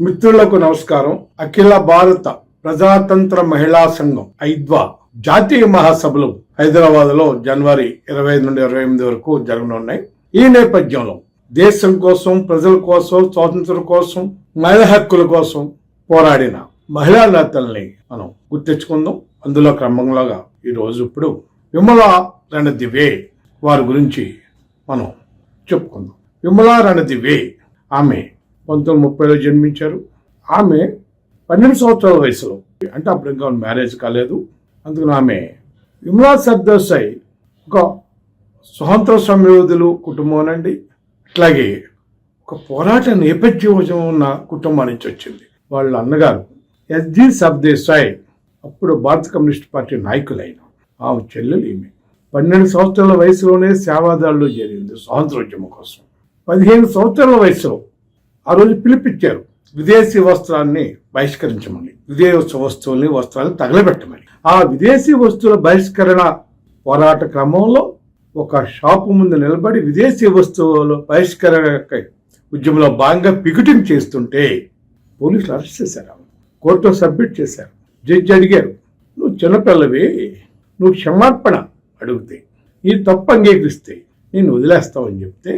మిత్రులకు నమస్కారం. అఖిల భారత ప్రజాతంత్ర మహిళా సంఘం ఐద్వా జాతీయ మహాసభలు హైదరాబాద్లో జనవరి ఇరవై నుండి ఇరవై ఎనిమిది వరకు జరగనున్నాయి. ఈ నేపథ్యంలో దేశం కోసం ప్రజల కోసం స్వాతంత్రం కోసం మహిళా హక్కుల కోసం పోరాడిన మహిళా నేతల్ని మనం గుర్తించుకుందాం అందులో క్రమంలోగా ఈ రోజు ఇప్పుడు విమల రణదివే వారి గురించి మనం చెప్పుకుందాం. విమలా రణదివే ఆమె పంతొమ్మిది ముప్పైలో జన్మించారు. ఆమె పన్నెండు సంవత్సరాల వయసులో. అంటే అప్పుడు ఇంకా మ్యారేజ్ కాలేదు. అందుకని ఆమె విమలా సర్దేశాయ్ ఒక స్వాతంత్ర సమయోధులు కుటుంబం అండి అట్లాగే ఒక పోరాట నేపథ్యం ఉన్న కుటుంబం నుంచి వచ్చింది. వాళ్ళ అన్నగారు ఎస్జి సర్దేశాయ్ అప్పుడు భారత కమ్యూనిస్ట్ పార్టీ నాయకులైన ఆమె చెల్లెలు ఈమె. పన్నెండు సంవత్సరాల వయసులోనే సేవాదాల్లో చేరింది స్వాతంత్రోద్యమం కోసం. పదిహేను సంవత్సరాల వయసులో ఆ రోజు పిలిపించారు విదేశీ వస్త్రాన్ని బహిష్కరించమని. విదేశీ వస్తువుల్ని వస్త్రాలను తగలబెట్టమని. ఆ విదేశీ వస్తువుల బహిష్కరణ పోరాట క్రమంలో ఒక షాపు ముందు నిలబడి విదేశీ వస్తువుల బహిష్కరణ ఉద్యమంలో భాగంగా పికెటింగ్ చేస్తుంటే పోలీసులు అరెస్ట్ చేశారు ఆమెను. కోర్టులో సబ్మిట్ చేశారు. జడ్జి అడిగారు నువ్వు చిన్నపిల్లవి నువ్వు క్షమార్పణ అడిగితే ఈ తప్పు అంగీకరిస్తే నేను వదిలేస్తావని చెప్తే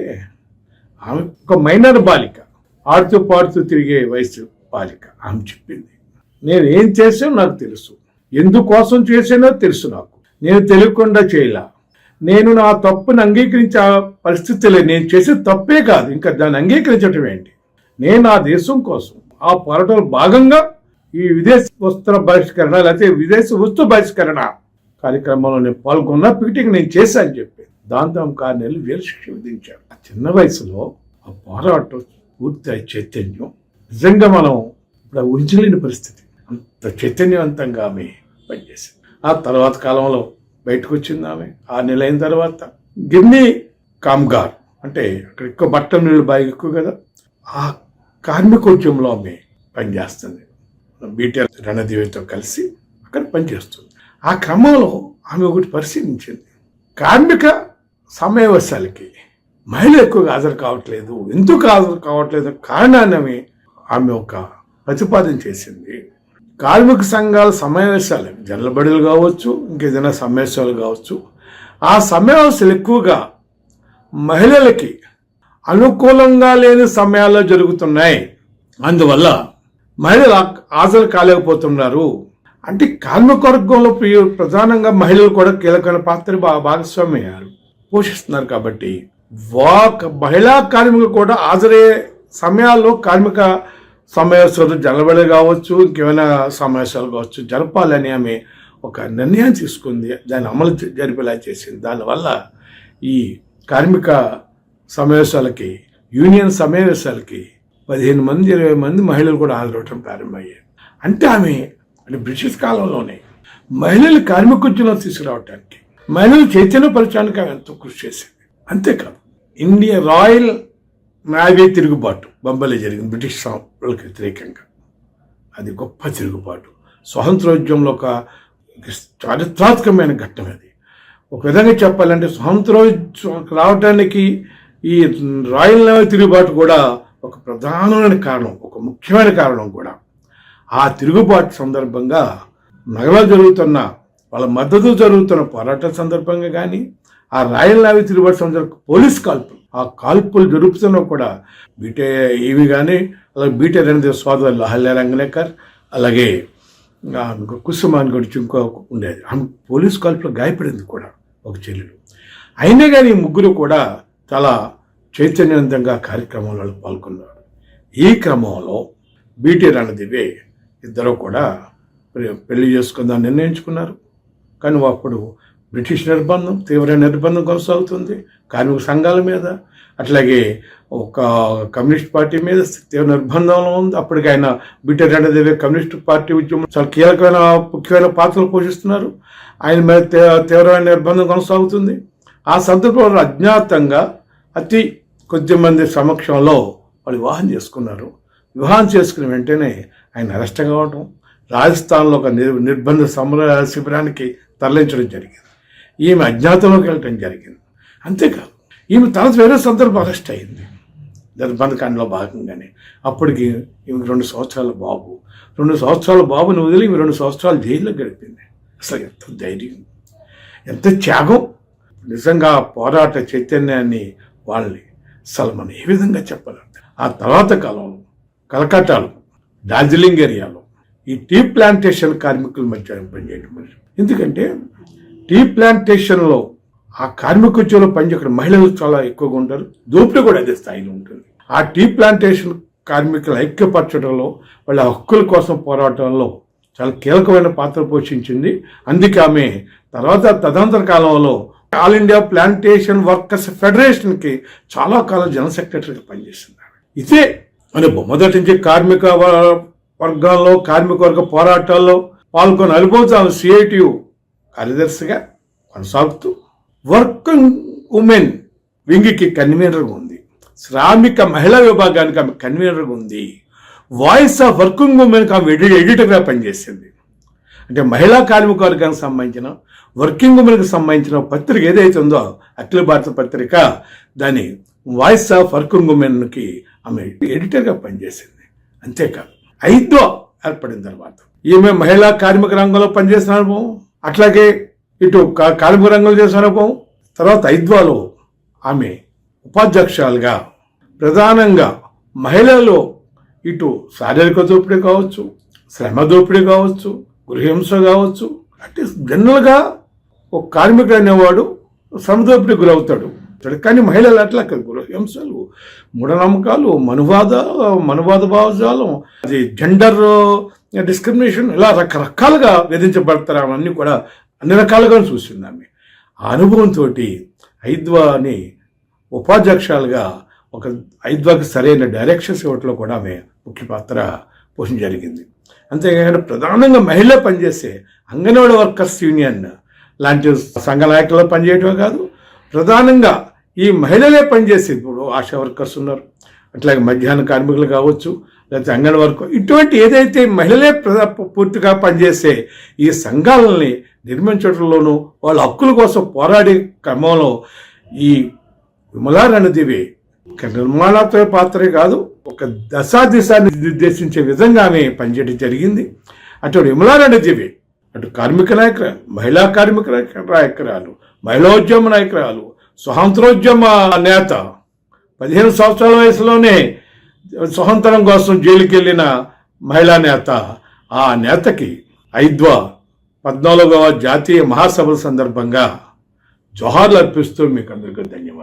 ఆమె ఒక మైనర్ బాలిక ఆడుతూ పాడుతూ తిరిగే వయసు బాలిక. ఆమె చెప్పింది. నేను ఏం చేసానో నాకు తెలుసు. ఎందుకోసం చేసానో తెలుసు నాకు. నేను తెలియకుండా చేయలా. నేను నా తప్పును అంగీకరించే పరిస్థితి నేను చేసే తప్పే కాదు. ఇంకా దాన్ని అంగీకరించటం ఏంటి? నేను ఆ దేశం కోసం ఆ పోరాటంలో భాగంగా ఈ విదేశ వస్త్ర బహిష్కరణ లేకపోతే విదేశ వస్తు బహిష్కరణ కార్యక్రమంలో నేను పాల్గొన్న పీటింగ్ నేను చేశాను చెప్పి దాంతో కారణాలు వేలు శిక్ష విధించారు. ఆ చిన్న వయసులో ఆ పోరాటం పూర్తి చైతన్యం. నిజంగా మనం ఇప్పుడు ఊహించలేని పరిస్థితి. అంత చైతన్యవంతంగా ఆమె పనిచేసింది. ఆ తర్వాత కాలంలో బయటకు వచ్చింది ఆమె. ఆ నెల అయిన తర్వాత గిర్నీ కామ్గార్ అంటే అక్కడ ఎక్కువ బట్టల నీళ్ళు బాగా ఎక్కువ కదా. ఆ కార్మికోద్యమంలో ఆమె పనిచేస్తుంది. బీటీఆర్ రణదేవితో కలిసి అక్కడ పనిచేస్తుంది. ఆ క్రమంలో ఆమె ఒకటి పరిశీలించింది. కార్మిక సమావేశాలకి మహిళ ఎక్కువగా హాజరు కావట్లేదు ఎందుకు హాజరు కావట్లేదు కారణాన్ని ఆమె ఒక ప్రతిపాదన చేసింది. కార్మిక సంఘాల సమావేశాలు జల్లబడులు కావచ్చు ఇంకేదైనా సమావేశాలు కావచ్చు ఆ సమావేశాలు ఎక్కువగా మహిళలకి అనుకూలంగా లేని సమయాల్లో జరుగుతున్నాయి. అందువల్ల మహిళలు హాజరు కాలేకపోతున్నారు. అంటే కార్మిక వర్గంలో ప్రధానంగా మహిళలు కూడా కీలకమైన పాత్ర భా- భాగస్వామ్యం పోషిస్తున్నారు కాబట్టి వాక్ మహిళా కార్మికులు కూడా హాజరయ్యే సమయాల్లో కార్మిక సమావేశాలు జనబడి కావచ్చు ఇంకేమైనా సమావేశాలు కావచ్చు జరపాలని ఆమె ఒక నిర్ణయం తీసుకుంది. దాన్ని అమలు జరిపేలా చేసింది. దానివల్ల ఈ కార్మిక సమావేశాలకి యూనియన్ సమావేశాలకి పదిహేను మంది ఇరవై మంది మహిళలు కూడా హాజరవటం ప్రారంభమయ్యాయి. అంటే ఆమె అంటే బ్రిటిష్ కాలంలోనే మహిళలు కార్మికోద్యమంలో తీసుకురావటానికి మహిళలు చైతన్యపరచడానికి ఆమె ఎంతో కృషి చేసింది. అంతేకాదు ఇండియా రాయల్ నావే తిరుగుబాటు బొంబాయిలో జరిగింది బ్రిటిష్ వాళ్ళకి వ్యతిరేకంగా. అది గొప్ప తిరుగుబాటు. స్వాతంత్రోద్యమంలో ఒక చారిత్రాత్మకమైన ఘట్టం అది. ఒక విధంగా చెప్పాలంటే స్వాతంత్రోద్యమం రావడానికి ఈ రాయల్ నేవీ తిరుగుబాటు కూడా ఒక ప్రధానమైన కారణం ఒక ముఖ్యమైన కారణం కూడా. ఆ తిరుగుబాటు సందర్భంగా నగలో జరుగుతున్న వాళ్ళ మద్దతు జరుగుతున్న పోరాటం సందర్భంగా కానీ ఆ రాయల్ నావీ తిరుగుబాటు సందర్భంగా పోలీస్ కాల్పులు. ఆ కాల్పులు జరుపుతున్నా కూడా బీటే ఇవి కానీ అలాగే బీటే రెండు సోదరు లహల్య రంగనేకర్ అలాగే ఆ, అని కుసుమాన్ గురించి ఇంకో ఉండేది. ఆమె పోలీస్ కాల్పులో గాయపడింది కూడా ఒక చెల్లెలు. అయినా కానీ ముగ్గురు కూడా చాలా చైతన్యవంతంగా కార్యక్రమంలో పాల్గొన్నారు. ఈ క్రమంలో బీటీ రణదివే ఇద్దరు కూడా పెళ్ళి చేసుకుందాం నిర్ణయించుకున్నారు. కానీ అప్పుడు బ్రిటిష్ నిర్బంధం తీవ్ర నిర్బంధం కొనసాగుతుంది. కార్మిక సంఘాల మీద అట్లాగే ఒక కమ్యూనిస్ట్ పార్టీ మీద తీవ్ర నిర్బంధంలో ఉంది. అప్పటికి ఆయన బీటీ అనేది కమ్యూనిస్ట్ పార్టీ ఉద్యమం చాలా కీలకమైన ముఖ్యమైన పాత్రలు పోషిస్తున్నారు. ఆయన మీద తీ- తీవ్రమైన నిర్బంధం కొనసాగుతుంది. ఆ సందర్భంలో అజ్ఞాతంగా అతి కొద్ది మంది సమక్షంలో వాళ్ళు వివాహం చేసుకున్నారు. వివాహం చేసుకున్న వెంటనే ఆయన అరెస్ట్ కావటం రాజస్థాన్లో ఒక నిర్ నిర్బంధ సమర శిబిరానికి తరలించడం జరిగింది. ఈమె అజ్ఞాతంలోకి వెళ్ళటం జరిగింది. అంతేకాదు ఈమె తర్వాత వేరే సందర్భం అరెస్ట్ అయింది. నిర్బంధకాండలో భాగంగానే. అప్పటికి ఈమె రెండు సంవత్సరాల బాబు. రెండు సంవత్సరాల బాబుని వదిలి ఈమె రెండు సంవత్సరాలు జైల్లో గడిపింది. అసలు ఎంత ధైర్యం. ఎంత త్యాగం. నిజంగా పోరాట చైతన్యాన్ని వాళ్ళని అసలు మనం ఏ విధంగా చెప్పాలంటే ఆ తర్వాత కాలంలో కలకట్టాలో డార్జిలింగ్ ఏరియాలో ఈ టీ ప్లాంటేషన్ కార్మికుల మధ్య పనిచేయడం ఎందుకంటే టీ ప్లాంటేషన్లో ఆ కార్మిక ఉద్యోగంలో పనిచేయక్కడ మహిళలు చాలా ఎక్కువగా ఉంటారు. దోపిడీ కూడా అదే స్థాయిలో ఉంటుంది. ఆ టీ ప్లాంటేషన్ కార్మికులు ఐక్యపరచడంలో వాళ్ళ హక్కుల కోసం పోరాటంలో చాలా కీలకమైన పాత్ర పోషించింది. అందుకే ఆమె తర్వాత తదనంతర కాలంలో ఆల్ ఇండియా ప్లాంటేషన్ వర్కర్స్ ఫెడరేషన్కి చాలా కాలం జనరల్ సెక్రటరీగా పనిచేసింది ఇదే అని మొదటి నుంచి కార్మిక వర్గాల్లో కార్మిక వర్గ పోరాటాల్లో పాల్గొని అనుభవం సిఐటియు కార్యదర్శిగా కొనసాగుతూ వర్కింగ్ ఉమెన్ వింగికి కన్వీనర్గా ఉంది. శ్రామిక మహిళా విభాగానికి ఆమె కన్వీనర్గా ఉంది. వాయిస్ ఆఫ్ వర్కింగ్ ఉమెన్కి ఆమె ఎడి ఎడిటర్గా పనిచేసింది. అంటే మహిళా కార్మిక వర్గానికి సంబంధించిన వర్కింగ్ ఉమెన్కి సంబంధించిన పత్రిక ఏదైతే ఉందో అఖిల భారత పత్రిక దాని వాయిస్ ఆఫ్ వర్కింగ్ ఉమెన్కి ఆమె ఎడిటర్గా పనిచేసింది. అంతేకాదు ఐదో ఏర్పడిన తర్వాత ఈమె మహిళా కార్మిక రంగంలో పనిచేసిన అనుభవం? అట్లాగే ఇటు కా- కార్మిక రంగంలో చేసిన అనుభవం తర్వాత ఐద్వాలో ఆమె ఉపాధ్యక్షురాలుగా ప్రధానంగా మహిళలు ఇటు శారీరక దోపిడీ కావచ్చు శ్రమ దోపిడీ కావచ్చు గృహహింస కావచ్చు అంటే జనరల్గా ఒక కార్మికుడు అనేవాడు శ్రమ దోపిడీ గురవుతాడు కానీ మహిళలు అట్లా కాదు. గృహహింసలు మూఢనమ్మకాలు మనువాద మనువాద భావజాలం అది జెండర్ డిస్క్రిమినేషన్ ఇలా రకరకాలుగా విధించబడతారు అవన్నీ కూడా అన్ని రకాలుగా చూసింది ఆమె. ఆ అనుభవంతో ఐద్వాని ఉపాధ్యక్షాలుగా ఒక ఐద్వాకి సరైన డైరెక్షన్స్ ఇవ్వటంలో కూడా ఆమె ముఖ్య పాత్ర పోషణ జరిగింది. అంతేకాకుండా ప్రధానంగా మహిళ పనిచేసే అంగన్వాడీ వర్కర్స్ యూనియన్ లాంటి సంఘ నాయకుల్లో పనిచేయటమే కాదు ప్రధానంగా ఈ మహిళలే పనిచేసే ఇప్పుడు ఆశా వర్కర్స్ ఉన్నారు. అట్లాగే మధ్యాహ్న కార్మికులు కావచ్చు లేకపోతే అంగన్ ఇటువంటి ఏదైతే మహిళలే పూర్తిగా పనిచేసే ఈ సంఘాలని నిర్మించడంలోనూ వాళ్ళ హక్కుల కోసం పోరాడే క్రమంలో ఈ విమలారణదివి ఒక నిర్మాణాత్మక పాత్రే కాదు ఒక దశా దిశాన్ని నిర్దేశించే విధంగా ఆమె పనిచేయడం జరిగింది. అటు విమలారణదివి అటు కార్మిక నాయకురాలు మహిళా కార్మిక నాయక- నాయకురాలు మహిళోద్యమ నాయకురాలు స్వాతంత్రోద్యమ నేత పదిహేను సంవత్సరాల వయసులోనే స్వతంత్రం కోసం జైలుకి వెళ్ళిన మహిళా నేత. ఆ నేతకి ఐద్వా పద్నాలుగవ జాతీయ మహాసభల సందర్భంగా జోహార్లు అర్పిస్తూ మీకు అందరికీ ధన్యవాదాలు.